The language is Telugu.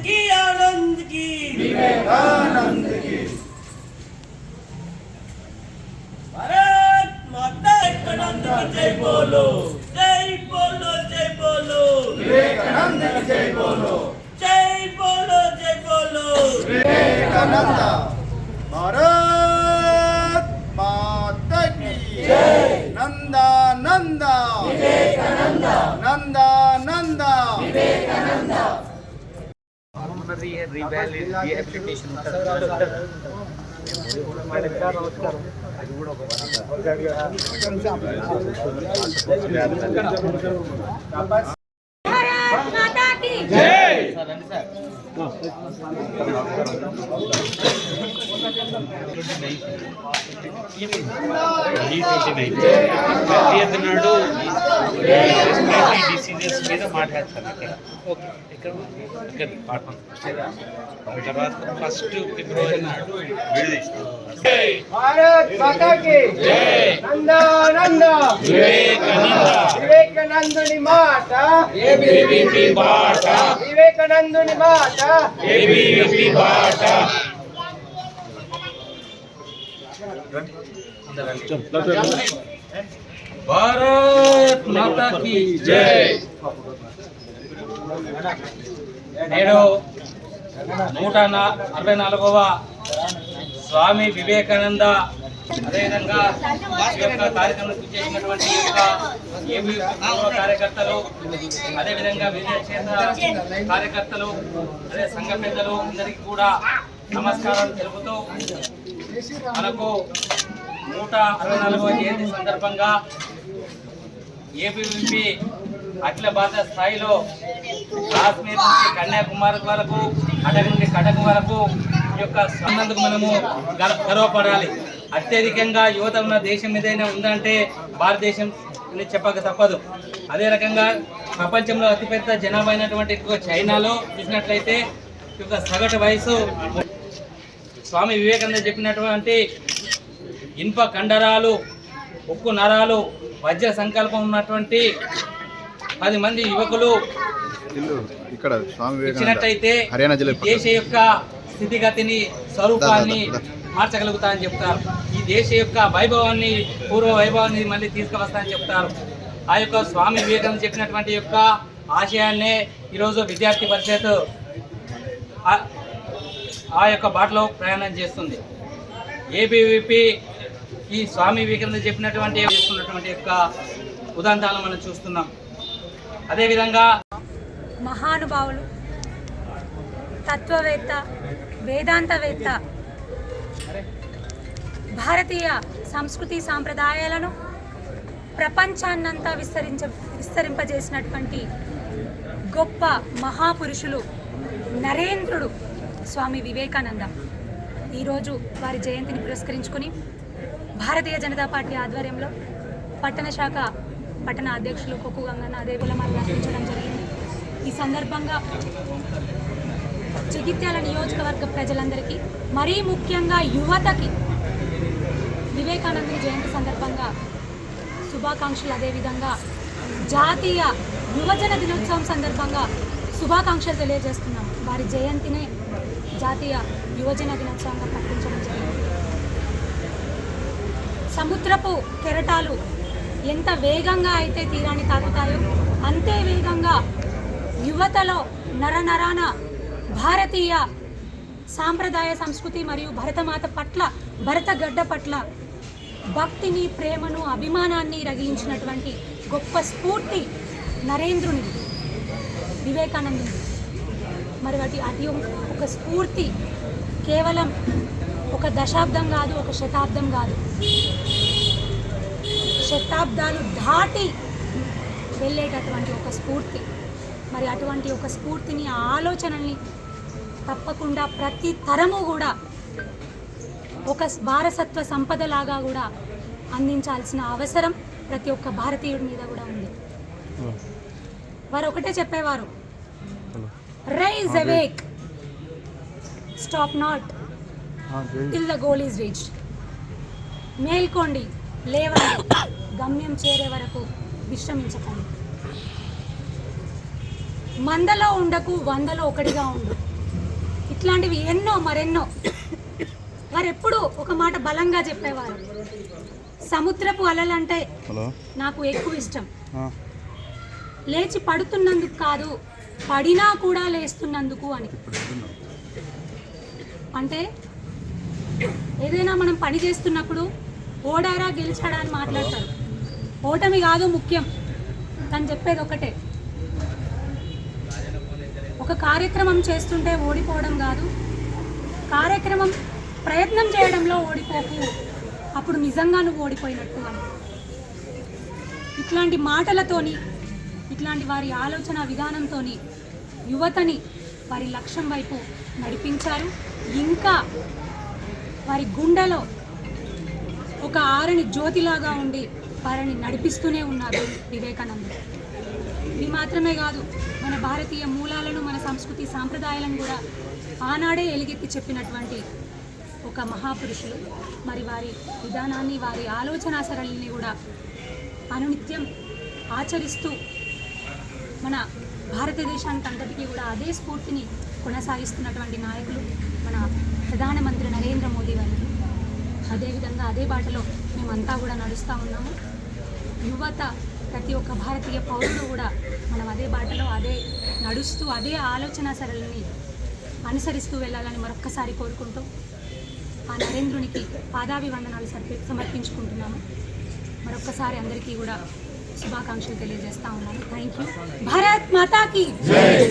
की आनंद की विवेकानंद की भारत माता आनंद की जय बोलो जय बोलो जय बोलो विवेकानंद की जय बोलो जय बोलो जय बोलो विवेकानंद भारत माता की जय नंदा नंदा विवेकानंद नंदा रही है रिहैबिलिटेशन भारत माता की जय! డిసీజెస్ మీద మాట్లాడతాను ఇక్కడ ఇక్కడ ఇక్కడ పాఠం తర్వాత ఫస్ట్ ఫిబ్రవరి నాడు విడుదల भारत माता की జై नंदा नंदा వివేకానంద వివేకానందుని మాట ఏబీవీపీ బాట వివేకానందుని మాట ఏబీవీపీ బాట భారత్ మాతాకి జై. నేడు నూట అరవై నాలుగవ స్వామి వివేకానంద అదేవిధంగా ఈ యొక్క కార్యక్రమం చేసినటువంటి ఈ కార్యకర్తలు అదేవిధంగా విజయ క్షేత్ర కార్యకర్తలు అదే సంఘ పెద్దలు అందరికీ కూడా నమస్కారం తెలుపుతూ మనకు నూట అరవై నాలుగవ జయంతి సందర్భంగా ఏపీవిపి అఖిల భారత స్థాయిలో కాశ్మీర్ నుంచి కన్యాకుమారి వరకు అటక్ నుండి కటక్ వరకు ఈ యొక్క సంబంధకు మనము గర్వ- గర్వపడాలి. అత్యధికంగా యువత ఉన్న దేశం ఏదైనా ఉందంటే భారతదేశం చెప్పక తప్పదు. అదే రకంగా ప్రపంచంలో అతిపెద్ద జనాభా అయినటువంటి ఎక్కువ చైనాలో చూసినట్లయితే యొక్క సగటు వయసు స్వామి వివేకానంద చెప్పినటువంటి ఇనుప కండరాలు ఉక్కు నరాలు వజ్ర సంకల్పం ఉన్నటువంటి పది మంది యువకులు ఇక్కడ ఇచ్చినట్టయితే దేశ యొక్క స్థితిగతిని స్వరూపాన్ని. మార్చగలుగుతా అని చెప్తారు ఈ దేశ యొక్క వైభవాన్ని పూర్వ వైభవాన్ని మళ్ళీ తీసుకువస్తా అని చెప్తారు ఆ యొక్క స్వామి వివేకానంద చెప్పినటువంటి యొక్క ఆశయాన్నే ఈరోజు విద్యార్థి పరిషత్ ఆ- యొక్క బాటలో ప్రయాణం చేస్తుంది. ఏబీవీపీ ఈ స్వామి వివేకానంద చెప్పినటువంటి చేస్తున్నటువంటి యొక్క ఉదాంతాలను మనం చూస్తున్నాం. అదేవిధంగా మహానుభావులు తత్వవేత్త వేదాంతవేత్త భారతీయ సంస్కృతి సాంప్రదాయాలను ప్రపంచాన్నంతా విస్తరించ విస్తరింపజేసినటువంటి గొప్ప మహాపురుషులు నరేంద్రుడు. స్వామి వివేకానంద. ఈరోజు వారి జయంతిని పురస్కరించుకుని భారతీయ జనతా పార్టీ ఆధ్వర్యంలో పట్టణ శాఖ పట్టణ అధ్యక్షులు కొక్కు గంగన్న అదే కులమాలు అర్పించడం జరిగింది. ఈ సందర్భంగా జగిత్యాల నియోజకవర్గ ప్రజలందరికీ మరీ ముఖ్యంగా యువతకి వివేకానందుని జయంతి సందర్భంగా శుభాకాంక్షలు. అదేవిధంగా జాతీయ యువజన దినోత్సవం సందర్భంగా శుభాకాంక్షలు తెలియజేస్తున్నాం వారి జయంతినే జాతీయ యువజన దినోత్సవంగా ప్రకటించడం జరిగింది. సముద్రపు కెరటాలు ఎంత వేగంగా అయితే తీరాన్ని తాకుతాయో అంతే వేగంగా యువతలో నరనరాన భారతీయ సాంప్రదాయ సంస్కృతి మరియు భరతమాత పట్ల భరతగడ్డ పట్ల భక్తిని ప్రేమను అభిమానాన్ని రగిలించినటువంటి గొప్ప స్ఫూర్తి నరేంద్రుని వివేకానందుని మరి వాటి అతి ఒక స్ఫూర్తి కేవలం ఒక దశాబ్దం కాదు ఒక శతాబ్దం కాదు. శతాబ్దాలు దాటి వెళ్ళేటటువంటి ఒక స్ఫూర్తి. మరి అటువంటి ఒక స్ఫూర్తిని ఆలోచనల్ని తప్పకుండా ప్రతి తరము కూడా ఒక వారసత్వ సంపదలాగా కూడా అందించాల్సిన అవసరం ప్రతి ఒక్క భారతీయుడి మీద కూడా ఉంది. వారు ఒకటే చెప్పేవారు rise awake stop not till the goal is reach మేల్కోండి లేవండి గమ్యం చేరే వరకు విశ్రమించకండి. మందలో ఉండకు వందలో ఒకటిగా ఉండు. ఇట్లాంటివి ఎన్నో మరెన్నో. వారు ఎప్పుడు ఒక మాట బలంగా చెప్పేవారు. సముద్రపు అలలంటే నాకు ఎక్కువ ఇష్టం. లేచి పడుతున్నందుకు కాదు పడినా కూడా లేస్తున్నందుకు అని. అంటే ఏదైనా మనం పని చేస్తున్నప్పుడు ఓడారా గెలిచాడా అని మాట్లాడతారు. ఓటమి కాదు ముఖ్యం. తను చెప్పేది ఒకటే. ఒక కార్యక్రమం చేస్తుంటే ఓడిపోవడం కాదు. కార్యక్రమం ప్రయత్నం చేయడంలో ఓడిపోకు. అప్పుడు నిజంగా నువ్వు ఓడిపోయినట్టు అని. ఇట్లాంటి మాటలతోని ఇట్లాంటి వారి ఆలోచన విధానంతోని యువతని వారి లక్ష్యం వైపు నడిపించారు. ఇంకా వారి గుండెలో ఒక ఆరని జ్యోతిలాగా ఉండి వారిని నడిపిస్తూనే ఉన్నారు వివేకానంద. ఇది మాత్రమే కాదు మన భారతీయ మూలాలను మన సంస్కృతి సాంప్రదాయాలను కూడా ఆనాడే ఎలుగెత్తి చెప్పినటువంటి ఒక మహాపురుషులు. మరి వారి విధానాన్ని వారి ఆలోచన సరళిని కూడా అనునిత్యం ఆచరిస్తూ మన భారతదేశానికి అంతటికీ కూడా అదే స్ఫూర్తిని కొనసాగిస్తున్నటువంటి నాయకులు మన ప్రధానమంత్రి నరేంద్ర మోదీ గారు. అదేవిధంగా అదే బాటలో మేమంతా కూడా నడుస్తూ ఉన్నాము. యువత ప్రతి ఒక్క భారతీయ పౌరుడు కూడా మనం అదే బాటలో అదే నడుస్తూ అదే ఆలోచన సరళిని అనుసరిస్తూ వెళ్ళాలని మరొక్కసారి కోరుకుంటూ ఆ నరేంద్రునికి పాదాభివందనాలు సమర్పించుకుంటున్నాము. మరొక్కసారి అందరికీ కూడా శుభాకాంక్షలు తెలియజేస్తా ఉన్నాను థ్యాంక్ యూ భారత్ మాతాకి